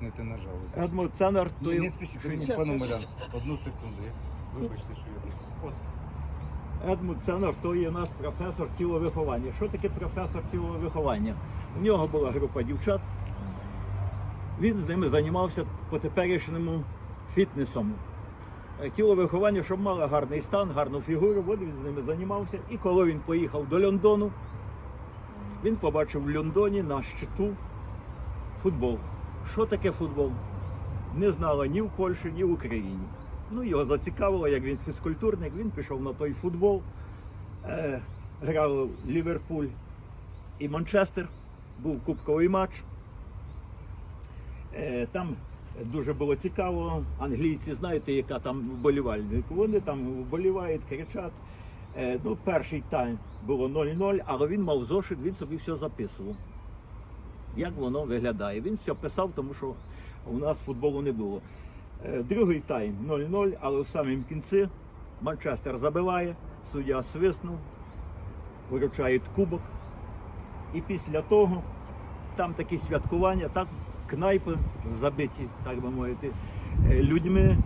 натиснете на жалобу. Едмунд Ценер, то Щас, пане Малян. Одну секунду. Вибачте, що я десь. Едмунд Ценер, то є у нас професор тіловиховання. Що таке професор тіловиховання? У нього була група дівчат. Він з ними займався по теперішньому фітнесом. Е, Тіловиховання, щоб мали гарний стан, гарну фігуру, от він з ними займався. І коли він поїхав до Лондону, він побачив в Лондоні на щиту футбол. Що таке футбол? Не знала ні в Польщі, ні в Україні. Ну, його зацікавило, як він фізкультурник, він пішов на той футбол. Е, грав Ліверпуль і Манчестер, був кубковий матч. Е, там дуже було цікаво. Англійці, знаєте, яка там вболівальник. Вони там вболівають, кричать. Е, ну, перший тайм було 0-0, але він мав зошит, він собі все записував. Як воно виглядає. Він все писав, тому що у нас футболу не було. Е, Другий тайм 0-0, але в самому кінці Манчестер забиває, суддя свиснув, виручає кубок. І після того там такі святкування, так кнайпи забиті, так би мовити, е, людьми.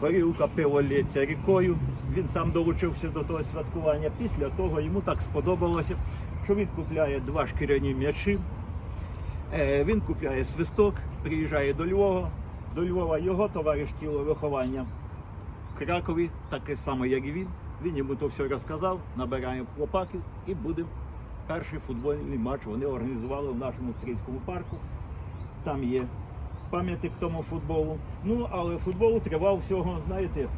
Горілка пиво лється рікою. Він сам долучився до того святкування. Після того йому так сподобалося, що він купляє два шкіряні м'ячі. Е, Він купляє свисток, приїжджає до Львова. До Львова його товариш тіло виховання в Кракові, таке саме, як і він. Він йому то все розказав, набираємо хлопаків і буде перший футбольний матч. Вони організували в нашому стрільському парку. Там є пам'ятник тому футболу. Ну, але футбол тривав всього, знаєте,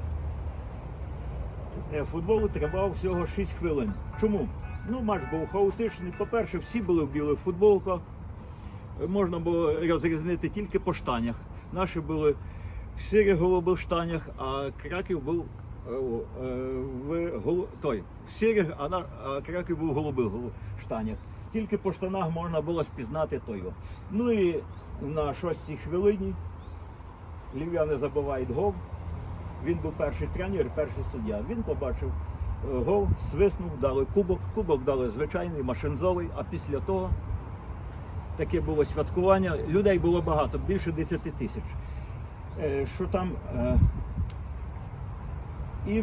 е, футбол тривав всього 6 хвилин. Чому? Ну, матч був хаотичний. По-перше, всі були в білих футболках можна було розрізнити тільки по штанях. Наші були в сірих голубих штанях, а Краків був е, е, в голу... той, в сірих, а, на... а Краків був в голубих штанях. Тільки по штанах можна було спізнати той. Ну і на шостій хвилині львів'яни забивають гол. Він був перший тренер, перший суддя. Він побачив е, гол, свиснув, дали кубок. Кубок дали звичайний, машинзовий, а після того таке було святкування. Людей було багато, більше 10 тисяч. Е, Що там е, і,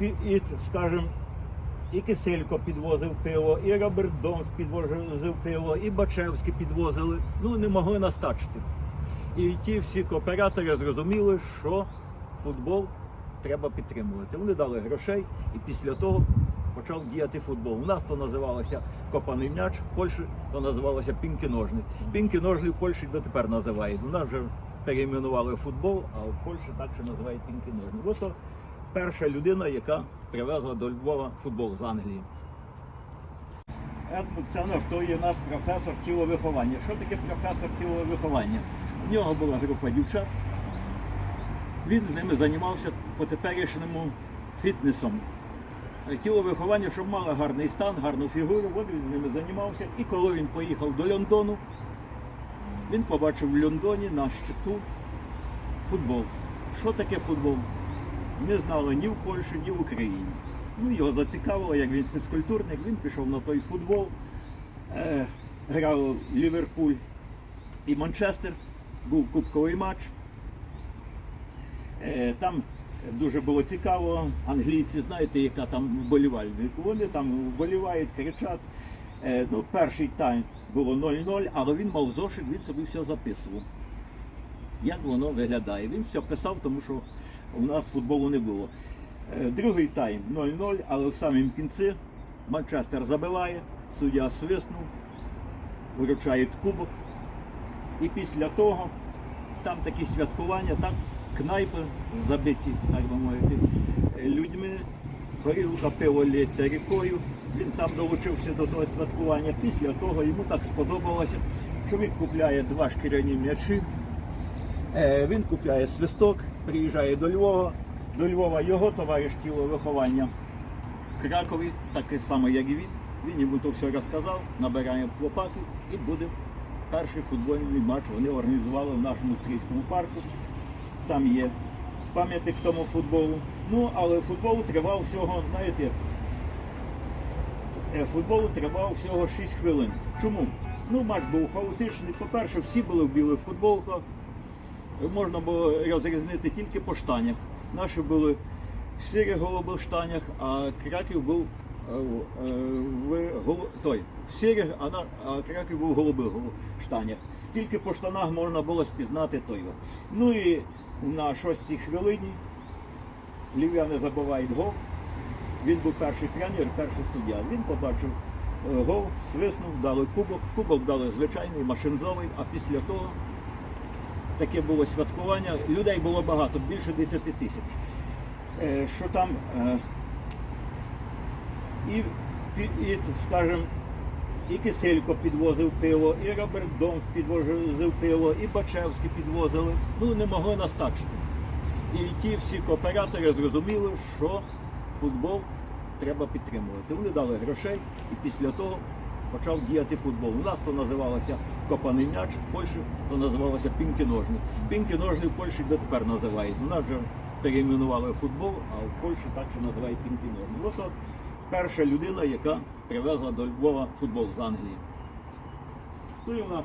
і, і скажімо, і Киселько підвозив пиво, і Роберт Домс підвозив пиво, і Бачевський підвозили. Ну, не могли настачити. І ті всі кооператори зрозуміли, що футбол треба підтримувати. Вони дали грошей, і після того почав діяти футбол. У нас то називалося копаний м'яч, в Польщі то називалося пінки-ножний. В Польщі дотепер називають. У нас вже перейменували футбол, а в Польщі так ще називають пінки-ножний. Ось то перша людина, яка привезла до Львова футбол з Англії. Едмунд Ценер, то є у нас професор тіловиховання. Що таке професор тіловиховання? У нього була група дівчат. Він з ними займався по теперішньому фітнесом. Е, Тіловиховання, щоб мали гарний стан, гарну фігуру, от він з ними займався. І коли він поїхав до Лондону, він побачив в Лондоні на щиту футбол. Що таке футбол? Не знали ні в Польщі, ні в Україні. Ну, його зацікавило, як він фізкультурник, він пішов на той футбол, е, грав Ліверпуль і Манчестер, був кубковий матч. Е, Там дуже було цікаво. Англійці, знаєте, яка там вболівальник. Вони там вболівають, кричать. Е, Ну, перший тайм було 0-0, але він мав зошит, він собі все записував. Як воно виглядає? Він все писав, тому що у нас футболу не було. Е, Другий тайм 0-0, але в самому кінці Манчестер забиває, суддя свиснув, виручає кубок. І після того там такі святкування, там кнайпи забиті, так би мовити, е, людьми. Горілка пиво лється рікою. Він сам долучився до того святкування. Після того йому так сподобалося, що він купляє два шкіряні м'ячі. Е, Він купляє свисток, приїжджає до Львова. До Львова його товариш тіло виховання в Кракові, таке саме, як і він. Він йому то все розказав, набирає хлопаків і буде перший футбольний матч. Вони організували в нашому стрільському парку. Там є пам'ятник тому футболу. Ну, але футбол тривав всього, знаєте, е, футбол тривав всього 6 хвилин. Чому? Ну, матч був хаотичний. По-перше, всі були в білих футболках. можна було розрізнити тільки по штанях. Наші були сірі голуби в штанях, а краків був е, в- е, в той, сірі, а, на, а краків був в штанях. Тільки по штанах можна було спізнати той. Ну і на шостій хвилині Львів'яни забивають гол. Він був перший тренер, перший суддя. Він побачив е, гол, свиснув, дали кубок. Кубок дали звичайний, машинзовий, а після того таке було святкування. Людей було багато, більше 10 тисяч. Е, Що там е, і, і скажімо, і Киселько підвозив пиво, і Роберт Домс підвозив пиво, і Бачевський підвозили. Ну, не могли нас тачити. І ті всі кооператори зрозуміли, що футбол треба підтримувати. Вони дали грошей, і після того почав діяти футбол. У нас то називалося копаний м'яч, в Польщі то називалося пінки-ножні. Пінки-ножні в Польщі дотепер називають. У нас вже перейменували футбол, а в Польщі так ще називають пінки-ножні. Перша людина, яка привезла до Львова футбол з Англії. І у нас